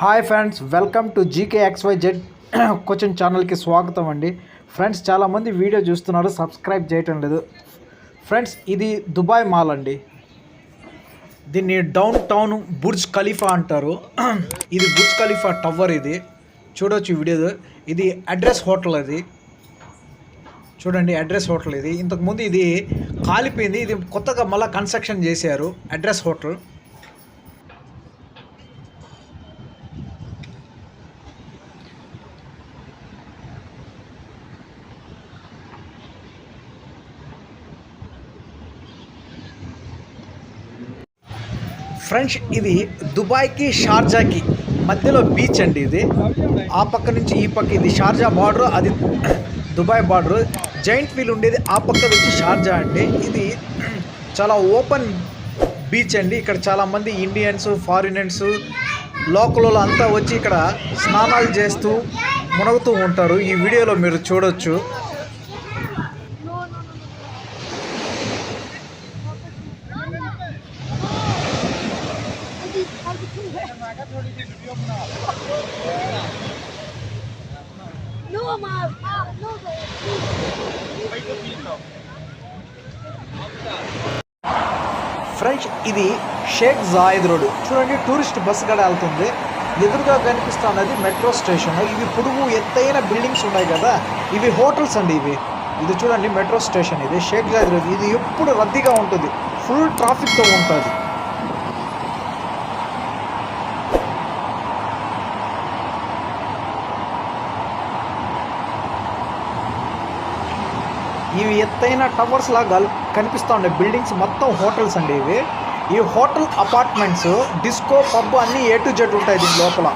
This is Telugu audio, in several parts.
Hi friends welcome to GK XY Z coaching ఛానల్కి స్వాగతం అండి. ఫ్రెండ్స్ చాలామంది వీడియో చూస్తున్నారు సబ్స్క్రైబ్ చేయటం లేదు. ఫ్రెండ్స్ ఇది దుబాయ్ మాల్ అండి. దీన్ని డౌన్ టౌన్ బుర్జ్ ఖలీఫా అంటారు. ఇది బుర్జ్ ఖలీఫా టవర్ ఇది. చూడవచ్చు వీడియో. ఇది అడ్రస్ హోటల్ అది. చూడండి అడ్రస్ హోటల్ ఇది. ఇంతకుముందు ఇది కాలిపోయింది. ఇది కొత్తగా మళ్ళీ కన్స్ట్రక్షన్ చేశారు అడ్రస్ హోటల్. ఫ్రెండ్స్ ఇది దుబాయ్కి షార్జాకి మధ్యలో బీచ్ అండి ఇది. ఆ పక్క నుంచి ఈ పక్క ఇది షార్జా బార్డర్ అది దుబాయ్ బార్డర్. జైంట్ వీల్ ఉండేది ఆ పక్క నుంచి షార్జా అండి. ఇది చాలా ఓపెన్ బీచ్ అండి. ఇక్కడ చాలామంది ఇండియన్స్ ఫారినర్స్ లోకల్ అంతా వచ్చి ఇక్కడ స్నానాలు చేస్తూ మునుగుతూ ఉంటారు. ఈ వీడియోలో మీరు చూడొచ్చు. No, ma. No, ఫ్రెండ్స్ ఇది షేక్ జాయిద్ రోడ్. చూడండి టూరిస్ట్ బస్సు కూడా వెళ్తుంది. ఎదురుగా కనిపిస్తున్నది మెట్రో స్టేషన్. ఇవి పొడుగు ఎత్తైన బిల్డింగ్స్ ఉన్నాయి కదా? ఇవి హోటల్స్ అండి ఇవి. ఇది చూడండి మెట్రో స్టేషన్ ఇది. Sheikh Zayed road. ఇది ఎప్పుడు రద్దీగా ఉంటుంది. ఫుల్ ట్రాఫిక్తో ఉంటుంది. ఇవి ఎత్తైన టవర్స్ లాగా కనిపిస్తూ ఉండే బిల్డింగ్స్ మొత్తం హోటల్స్ అండి ఇవి. ఈ హోటల్ అపార్ట్మెంట్స్ డిస్కో పబ్ అన్నీ ఏ టు జెడ్ ఉంటాయి దీని లోపల.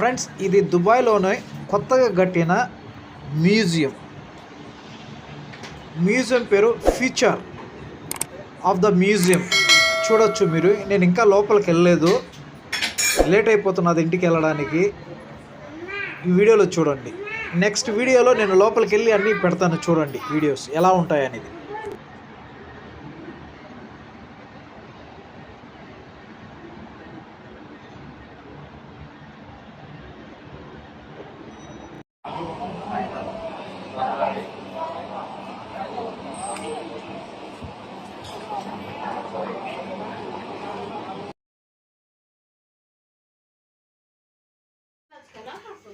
ఫ్రెండ్స్ ఇది దుబాయ్లోనే కొత్తగా కట్టిన మ్యూజియం. మ్యూజియం పేరు ఫీచర్ ఆఫ్ ద మ్యూజియం చూడొచ్చు మీరు. నేను ఇంకా లోపలికి వెళ్ళలేదు. లేట్ అయిపోతున్నది ఇంటికి వెళ్ళడానికి. ఈ వీడియోలో చూడండి. నెక్స్ట్ వీడియోలో నేను లోపలికి వెళ్ళి అన్నీ పెడతాను చూడండి వీడియోస్ ఎలా ఉంటాయనేది.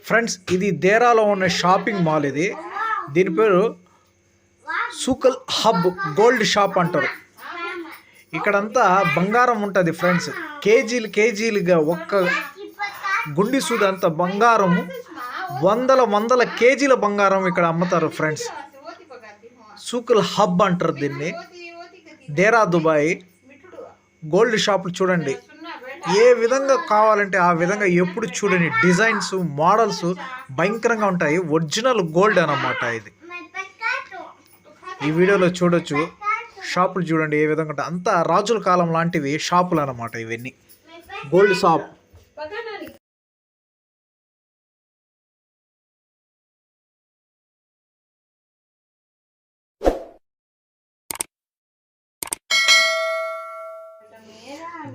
ఫ్రెండ్స్ ఇది దేరాలో ఉన్న షాపింగ్ మాల్ ఇది. దీని పేరు సూకల్ హబ్ గోల్డ్ షాప్ అంటారు. ఇక్కడంతా బంగారం ఉంటుంది ఫ్రెండ్స్ కేజీలు కేజీలుగా ఒక్క గుండి అంత బంగారము. వందల వందల కేజీల బంగారం ఇక్కడ అమ్ముతారు ఫ్రెండ్స్ సూకల్ హబ్ అంటారు దీన్ని. దేరా దుబాయ్. గోల్డ్ షాపులు చూడండి. ఏ విధంగా కావాలంటే ఆ విధంగా ఎప్పుడు చూడని డిజైన్స్ మోడల్స్ భయంకరంగా ఉంటాయి. ఒరిజినల్ గోల్డ్ అన్నమాట ఇది. ఈ వీడియోలో చూడొచ్చు. షాపులు చూడండి ఏ విధంగా అంతా రాజుల కాలం లాంటివి షాపులు అనమాట ఇవన్నీ. Gold shop.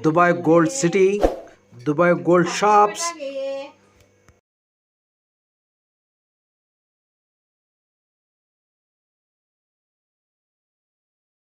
Dubai gold city Dubai gold shops